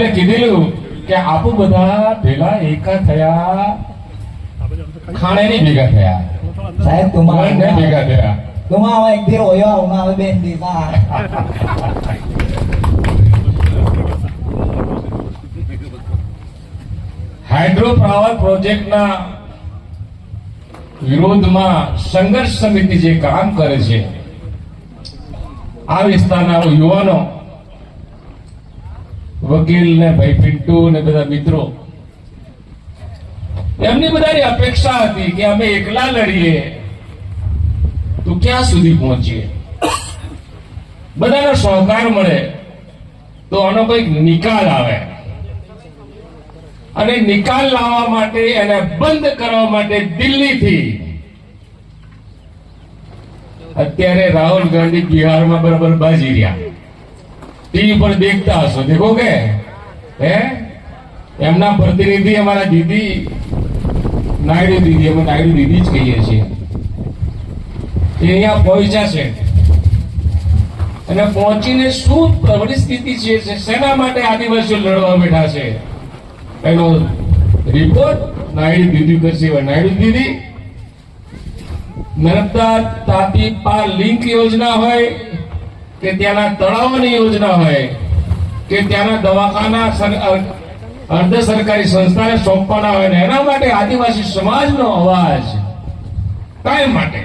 એટલે કીધેલું કે આપો બધા ભેગા એકા થયા. ખાણે નહીં ભેગા થયા. સાહેબ તમારા નહીં ભેગા થયા. તમારા એક હોયો બેન હાઇડ્રો પાવર પ્રોજેક્ટના વિરોધમાં સંઘર્ષ સમિતિ જે કામ કરે છે આ વિસ્તારના યુવાનો વકીલ ને ભાઈ પિન્ટુ ને બધા મિત્રો. એમની બધાની અપેક્ષા હતી કે અમે એકલા લડીએ. તો ક્યાં સુધી પહોંચીએ? બધાનો સહકાર મળે તો આનો કંઈક નિકાલ આવે. અને નિકાલ લાવવા માટે એને બંધ કરવા માટે દિલ્હીથી અત્યારે રાહુલ ગાંધી બિહારમાં બરાબર બાજી રહ્યા. ટીવી પર દેખતા હશો. દેખો કે? હે? એમના પ્રતિનિધિ અમારા દીદી નાયડુ દીદી, અમે નાયડુ દીદી જ કહીએ છીએ. અહીંયા પહોંચ્યા છે. અને પહોંચીને શું પરિસ્થિતિ છે શેના માટે આદિવાસીઓ લડવા બેઠા છે? એનો રિપોર્ટ નાયડુ દીદી કરશે નાયડુ દીદી, નર્મદા તાપી પાર લિંક યોજના હોય કે ત્યાંના તળાવની યોજના હોય, કે ત્યાંના દવાખાના અર્ધ સરકારી સંસ્થાને સોંપવાના હોય ને, એના માટે આદિવાસી સમાજનો અવાજ કાયમ માટે.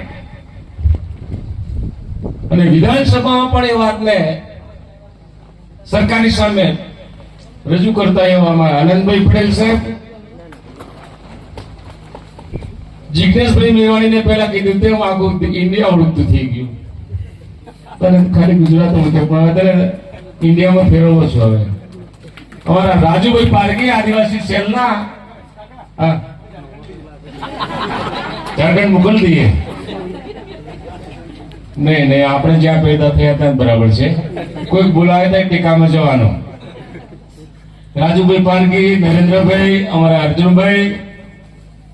અને વિધાનસભામાં પણ એ વાતને સરકારની સામે રજૂ કરતા એવામાં આનંદભાઈ પટેલ સાહેબ જિજ્ઞેશભાઈ મેવાણીને પહેલા કીધું તેમ આગું ઇન્ડિયા ઓળખતું થઈ ગયું. તને ખાલી ગુજરાતમાં છે પણ ઇન્ડિયામાં ફેરવવો છો હવે. અમારા રાજુભાઈ પારકી આદિવાસી સેલના ઝારખંડ મોકલી દઈએ નહીં નહીં, આપણે જ્યાં પેદા થયા ત્યાં બરાબર છે. કોઈ બોલાવે ત્યાં ટીકામાં જવાનો. રાજુભાઈ પારકી, નરેન્દ્રભાઈ, અમારા અર્જુનભાઈ,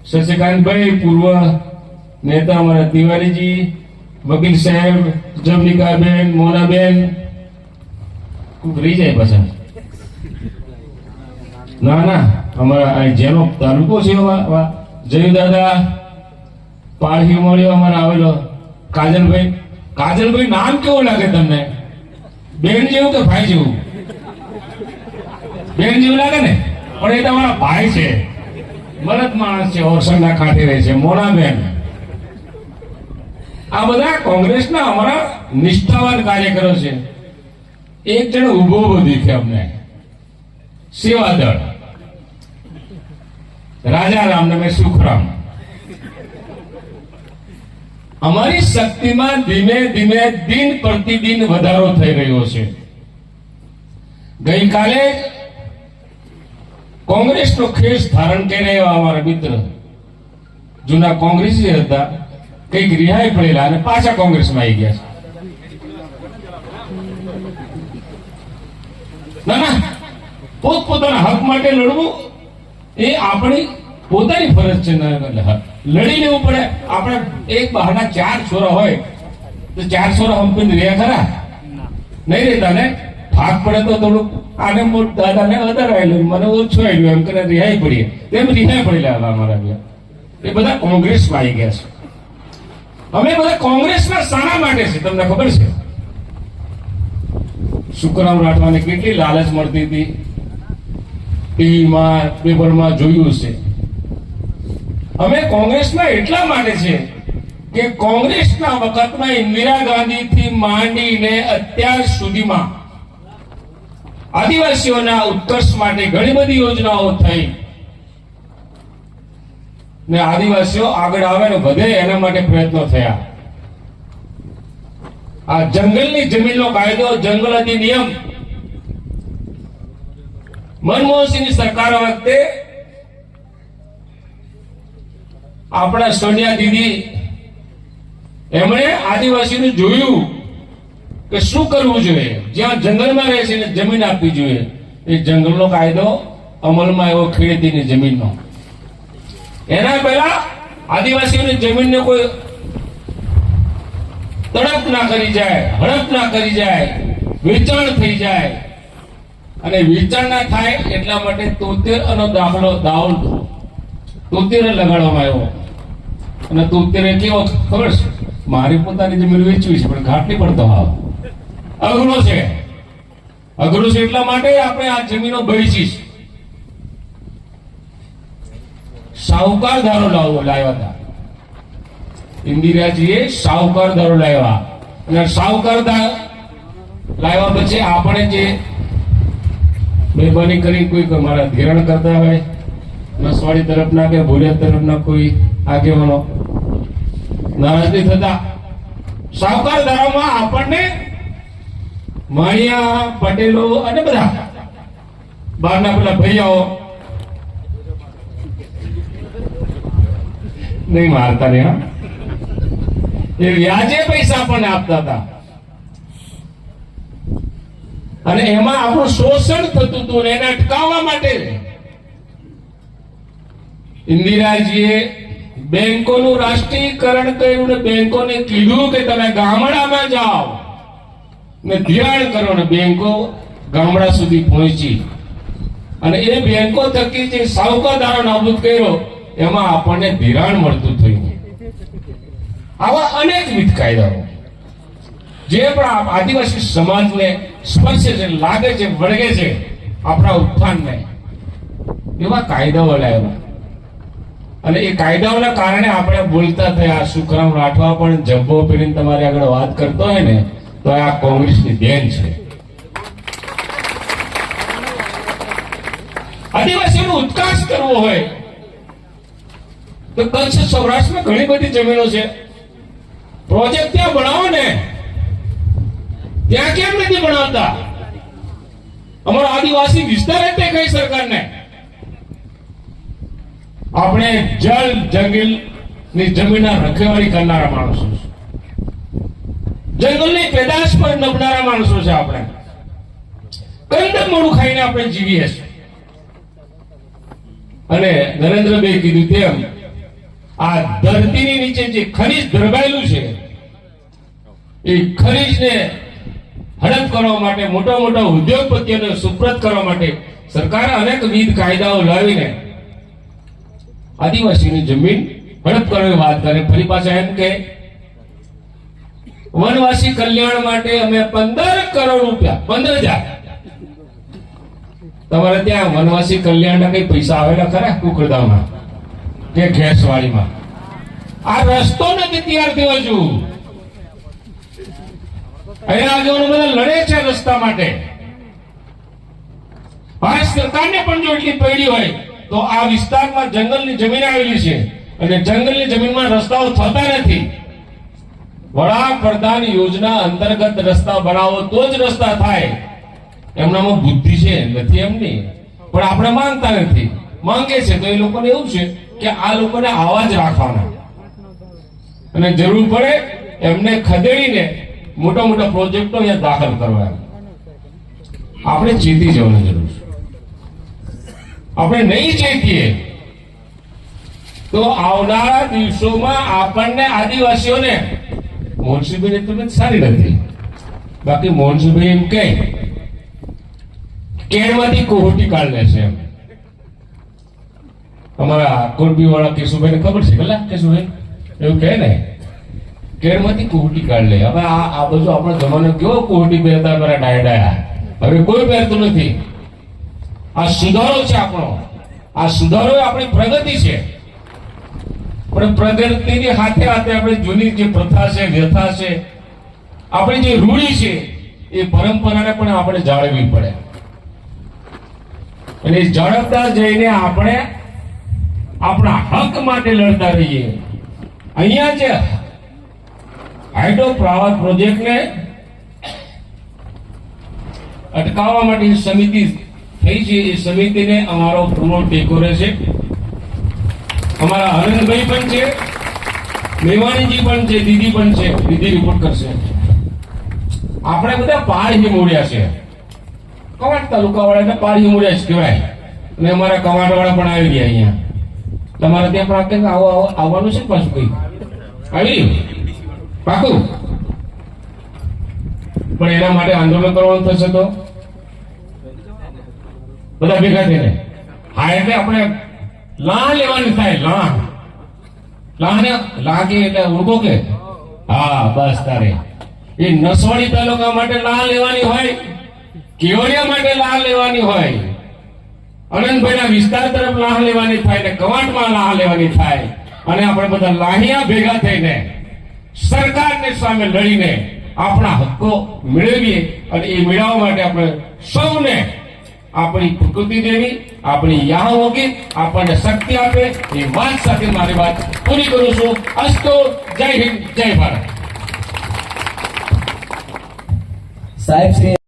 શશિકાંતભાઈ, પૂર્વ નેતા અમારા તિવારીજી વકીલ સાહેબ જમનિકાબેન મોનાબેન કોક રહી જાય પાછા. ના ના, અમારા જેનો તાલુકો છે વા- દાદા પાળખી મળ્યો અમારે આવેલો કાજલભાઈ. કાજલભાઈ નામ કેવું લાગે તમને? બેન જેવું કે ભાઈ જેવું? બેન જેવું લાગે ને? પણ એ તમારા ભાઈ છે. મરદ માણસ છે, ઓરસંગા કાંઠે રહે છે. મોનાબેન આ બધા કોંગ્રેસના અમારા નિષ્ઠાવાન કાર્યકરો છે. એક જણ ઊભો ઊભો દેખે અમને. સેવાદળ. રાજારામ ને સુખરામ. અમારી શક્તિમાં ધીમે ધીમે દિન પ્રતિદિન વધારો થઈ રહ્યો છે. ગઈકાલે કોંગ્રેસનો ખેસ ધારણ કરી રહ્યો અમારા મિત્ર. જૂના કોંગ્રેસી હતા. કંઈક રિહાઈ પડેલા અને પાછા કોંગ્રેસમાં આવી ગયા છે. ના ના. હક માટે લડવું એ આપણી પોતાની ફરજ છે. લડી લેવું પડે. આપણે એક બહારના ચાર છોરા હોય, તો ચાર છોરા હંપીને રહ્યા ખરા? નહીં રહેતા ને? થાક પડે તો થોડુંક. આને મોટ દાદાને વધારાયેલું મને ઓછું આવ્યું એમ કરીને રિહાઈ પડીએ. તેમ રિહાઈ પડેલા અમારા એ બધા કોંગ્રેસમાં આવી ગયા છે. અમે બધા કોંગ્રેસના શાના માટે છે, તમને ખબર છે? શુકરામ રાઠવાને કેટલી લાલચ મળતી હતી. ટીવીમાં, પેપરમાં જોયું છે અમે કોંગ્રેસના એટલા માટે છે કે કોંગ્રેસના વખતમાં ઇન્દિરા ગાંધીથી માંડીને અત્યાર સુધીમાં આદિવાસીઓના ઉત્કર્ષ માટે ઘણી બધી યોજનાઓ થઈ. ને આદિવાસીઓ આગળ આવે ને વધે એના માટે પ્રયત્નો થયા. આ જંગલની જમીનનો કાયદો, જંગલ અધિનિયમ મનમોહનસિંહની સરકાર વખતે આપણા સોનિયા દીદી એમણે આદિવાસીનું જોયું કે શું કરવું જોઈએ? જ્યાં જંગલમાં રહે છે જમીન આપવી જોઈએ. એ જંગલનો કાયદો અમલમાં આવ્યો ખેતીની જમીનનો. એના પહેલા આદિવાસીઓની જમીનને કોઈ તડપ ના કરી જાય, હડપ ના કરી જાય, વેચાણ થઈ જાય. અને વેચાણ ના થાય એટલા માટે તોતેર અને દાખલો દાવલ તોતેર લગાડવામાં આવ્યો. અને તોતેર કેવો ખબર છે? મારી પોતાની જમીન વેચવી છે, પણ ઘાટ નહીં પડતો હાવ અઘરો છે. અઘરો છે એટલા માટે આપણે આ જમીનો બેચી છે. સાહુકાર ધારો લાવો, લાવ્યા હતા. ઇન્દિરાજીએ સાહુકાર ધારો લાવ્યા. અને સાહુકાર લાવ્યા પછી આપણે જે મહેરબાની કરી કોઈ મારા ધિરણ કરતા હોય, નસવાડી તરફના કે ભોલિયા તરફના કોઈ આગેવાનો. નારાજ નહીં થતા સાહુકાર ધારામાં આપણને માણિયા, પટેલો અને બધા બહારના પેલા ભૈયાઓ નહીં મારતા રે એ વ્યાજે પૈસા આપણને આપતા હતા. અને એમાં આપણું શોષણ થતું હતું એને અટકાવવા માટે. ઇન્દિરાજીએ બેંકોનું રાષ્ટ્રીયકરણ કર્યું ને બેંકોને કીધું કે તમે ગામડામાં જાઓ ને ધિરાણ કરો ને બેંકો ગામડા સુધી પહોંચી. અને એ બેંકો થકી જે સાહુકારદારો નાબૂદ કર્યો એમાં આપણને ધિરાણ મળતું થયું. આવા અનેકવિધ કાયદાઓ. જે પણ આદિવાસી સમાજને સ્પર્શે છે, લાગે છે, વળગે છે, આપણા ઉત્થાનને. એવા કાયદાઓ લાવ્યા. અને એ કાયદાઓના કારણે આપણે બોલતા થયા, સુખરામ રાઠવા પણ જબ્બો પહેરીને તમારી આગળ વાત કરતો હોય ને, તો આ કોંગ્રેસની દેન છે. આદિવાસીનો ઉત્કાશ કરવો હોય તો કચ્છ સૌરાષ્ટ્રમાં ઘણી બધી જમીનો છે. પ્રોજેક્ટ ત્યાં બનાવો ને, ત્યાં કેમ નથી બનાવતા? અમારો આદિવાસી વિસ્તાર એટલે કઈ સરકારને. આપણે જળ જંગલની જમીનના રખેવાળી કરનારા માણસો જંગલની પેદાશ પર નબનારા માણસો છે આપણે. કંદમોડું ખાઈને આપણે જીવીએ છીએ. અને નરેન્દ્રભાઈ કીધું તેમ આ ધરતીની નીચે જે ખનીજ ધરબાયેલું છે, એ ખનીજને હડપ કરવા માટે, મોટા મોટા ઉદ્યોગપતિઓને સુપ્રત કરવા માટે સરકારે અનેકવિધ કાયદાઓ લાવીને આદિવાસીની જમીન હડપ કરવાની વાત કરે. ફરી પાછા એમ કે વનવાસી કલ્યાણ માટે અમે પંદર કરોડ રૂપિયા, પંદર હજાર. તમારે ત્યાં વનવાસી કલ્યાણના કઈ પૈસા આવેલા ખરા કુકરદામાં કે ઘેસવાડીમાં આ રસ્તો નથી તૈયાર થયો હજુ. અહીંયા આગેવાનો બધા લડે છે રસ્તા માટે. ભારત સરકારને પણ જો એટલી પડી હોય, તો આ વિસ્તારમાં જંગલની જમીન આવેલી છે. અને જંગલની જમીનમાં રસ્તાઓ થતા નથી. વડાપ્રધાન યોજના અંતર્ગત રસ્તા બનાવો તો જ રસ્તા થાય. એમનામાં બુદ્ધિ છે, નથી એમની. પણ આપણે માંગતા નથી. માંગે છે તો એ લોકોને એવું છે કે આ લોકોને આવા જ રાખવાના. અને જરૂર પડે એમને ખદેડીને મોટા મોટા પ્રોજેક્ટો અહીંયા દાખલ કરવા. આપણે ચેતી જવાની જરૂર છે. આપણે નહીં ચેતીએ, તો આવનારા દિવસોમાં આપણને આદિવાસીઓને મોહનસિંહભાઈની તબિયત સારી નથી. બાકી મોહનસિંહભાઈ એમ કહે, કેળમાંથી કોહોટી કાઢ લેશે એમ. અમારા કોરબી વાળા કેશુભાઈ ને ખબર છે કેટલા કેશુભાઈ? એવું કહે ને? કેરમાંથી કોહટી કાઢ લે. હવે આ આ બધું આપણો જમાનો કેવો કોહટી પહેરતા પેલા ડાયા હવે કોઈ પહેરતું નથી. આ સુધારો છે આપણો. આ સુધારો આપણી પ્રગતિ છે. પણ પ્રગતિની હાથે હાથે આપણે જૂની જે પ્રથા છે, વ્યથા છે, આપણી જે રૂઢી છે, એ પરંપરાને પણ આપણે જાળવવી પડે. અને એ જઈને આપણે આપણા હક માટે લડતા રહીએ. અહીંયા જે હાઇડ્રો પાવર પ્રોજેક્ટને અટકાવવા માટે સમિતિ થઈ છે, એ સમિતિને અમારો પૂરો ટેકો રહેશે. અમારા આનંદભાઈ પણ છે, મેવાણીજી પણ છે, દીદી પણ છે, દીદી રિપોર્ટ કરશે. આપણે બધા પાર હિમોડ્યા છે. કવાટ તાલુકા વાળા પાર હિમોડ્યા જ કહેવાય. અને અમારા કવાટ વાળા પણ આવી ગયા અહીંયા. તમારે ત્યાં પણ આવો, આવો- આવવાનું છે પાછું કઈ આવી પાકું? પણ એના માટે આંદોલન કરવાનું થશે તો? બધા ભેગા થઈને? હા, એટલે આપણે લાહ લેવાની થાય, લાહ. લાહ ને લાહ એટલે ઓળખો કે, હા, બસ તારે. એ નસવાડી તાલુકા માટે લાહ લેવાની હોય, કેવડિયા માટે લાહ લેવાની હોય? અનંતભાઈના વિસ્તાર તરફ લાહ લેવાની થાય ને કવાંટમાં લાહ લેવાની થાય. અને આપણે બધા લાહિયા ભેગા થઈને સરકારને સામે લડીને આપણા હક્કો મેળવીએ અને એ મેળવવા માટે આપણે સૌને આપણી પ્રકૃતિ દેવી, આપણી યાહોગી આપણને શક્તિ આપે. એ વાત સાથે મારી વાત પૂરી કરું છું. અસ્તો, જય હિન્દ, જય ભારત. સાહેબ, શ્રી